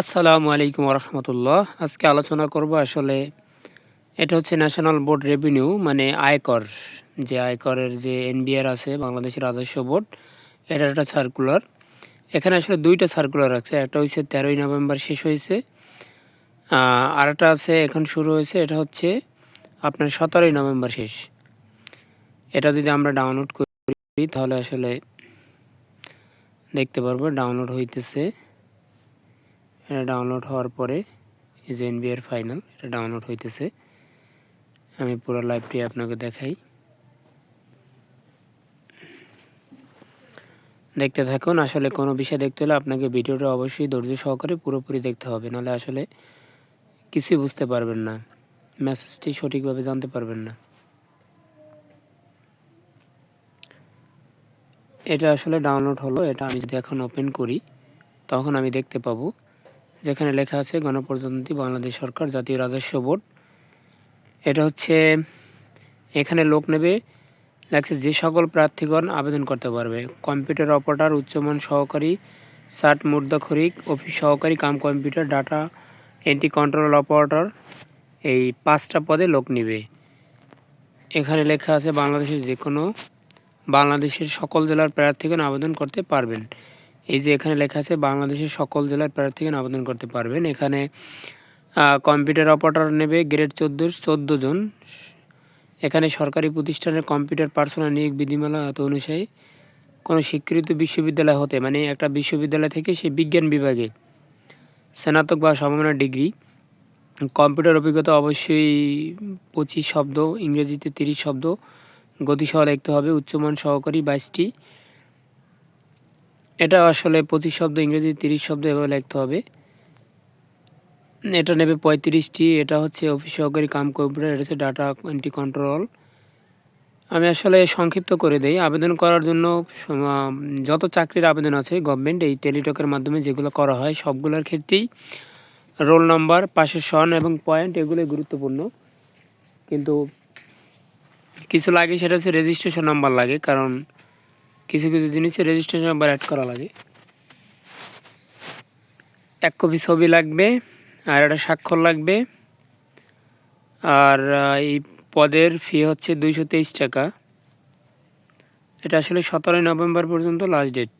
আসসালামু আলাইকুম রহমতুল্লাহ আজকে আলোচনা করব আসলে এটা হচ্ছে ন্যাশনাল বোর্ড রেভিনিউ মানে আয়কর। যে আয়করের যে এনবিআর আছে, বাংলাদেশের রাজস্ব বোর্ড এটা একটা সার্কুলার এখানে আসলে দুইটা সার্কুলার আছে, একটা হচ্ছে তেরোই নভেম্বর শেষ হয়েছে আর একটা আছে এখন শুরু হয়েছে এটা হচ্ছে আপনার সতেরোই নভেম্বর শেষ। এটা যদি আমরা ডাউনলোড করি, তাহলে আসলে দেখতে পারব ডাউনলোড হইতেছে। এটা ডাউনলোড হওয়ার পরে এই যে এনবিআর ফাইনাল এটা ডাউনলোড হইতেছে। আমি পুরো লাইভটি আপনাকে দেখাই। দেখতে থাকুন, আসলে কোনো বিষয় দেখতে হলে আপনাকে ভিডিওটা অবশ্যই ধৈর্য সহকারে পুরোপুরি দেখতে হবে, নাহলে আসলে কিছুই বুঝতে পারবেন না। মেসেজটি সঠিকভাবে জানতে পারবেন না। এটা আসলে ডাউনলোড হলো, এটা আমি যদি এখন ওপেন করি, তখন আমি দেখতে পাবো। যেখানে লেখা আছে গণপ্রজাতন্ত্রী বাংলাদেশ সরকার জাতীয় রাজস্ব বোর্ড। এটা হচ্ছে, এখানে লোক নেবে, লেখছে যে সকল প্রার্থীগণ আবেদন করতে পারবে। কম্পিউটার অপারেটর, উচ্চমান সহকারী, সাট মুদ্রাক্ষরিক অফিস সহকারী, cum computer, data entry control operator, এই পাঁচটা পদে লোক নেবে। এখানে লেখা আছে বাংলাদেশের যে কোনো বাংলাদেশের সকল জেলার প্রার্থীগণ আবেদন করতে পারবেন। এই যে এখানে লেখা আছে, বাংলাদেশের সকল জেলার প্রার্থীগণ আবেদন করতে পারবেন। এখানে কম্পিউটার অপারেটর নেবে গ্রেড চোদ্দোর চোদ্দ জন। এখানে সরকারি প্রতিষ্ঠানের কম্পিউটার পার্সোনাল নিয়োগ বিধিমালা অনুযায়ী কোনো স্বীকৃত বিশ্ববিদ্যালয় হতে মানে একটা বিশ্ববিদ্যালয় থেকে সে বিজ্ঞান বিভাগে স্নাতক বা সমমানের ডিগ্রি। কম্পিউটার অভিজ্ঞতা অবশ্যই পঁচিশ শব্দ, ইংরেজিতে তিরিশ শব্দ। গতিসহ লিখতে হবে, উচ্চমান সহকারী বাইশটি। এটা আসলে পঁচিশ শব্দ ইংরেজি, তিরিশ শব্দ এভাবে লিখতে হবে। এটা নেবে পঁয়ত্রিশটি, এটা হচ্ছে অফিস সহকারী কাম কম্পিউটার, এটা হচ্ছে ডাটা এন্ট্রি কন্ট্রোল। আমি আসলে সংক্ষিপ্ত করে দেই। আবেদন করার জন্য যত চাকরির আবেদন আছে গভর্নমেন্ট এই টেলিটকের মাধ্যমে যেগুলো করা হয়, সবগুলোর ক্ষেত্রেই রোল নাম্বার পাশের সন এবং পয়েন্ট এগুলোই গুরুত্বপূর্ণ। কিন্তু কিছু লাগে, সেটা হচ্ছে রেজিস্ট্রেশন নাম্বার লাগে, কারণ কিছু কিছু জিনিসে রেজিস্ট্রেশন নাম্বার অ্যাড করা লাগে। এক কপি ছবি লাগবে, আর একটা স্বাক্ষর লাগবে। আর এই পদের ফি হচ্ছে দুইশো তেইশ টাকা। এটা আসলে সতেরোই নভেম্বর পর্যন্ত লাস্ট ডেট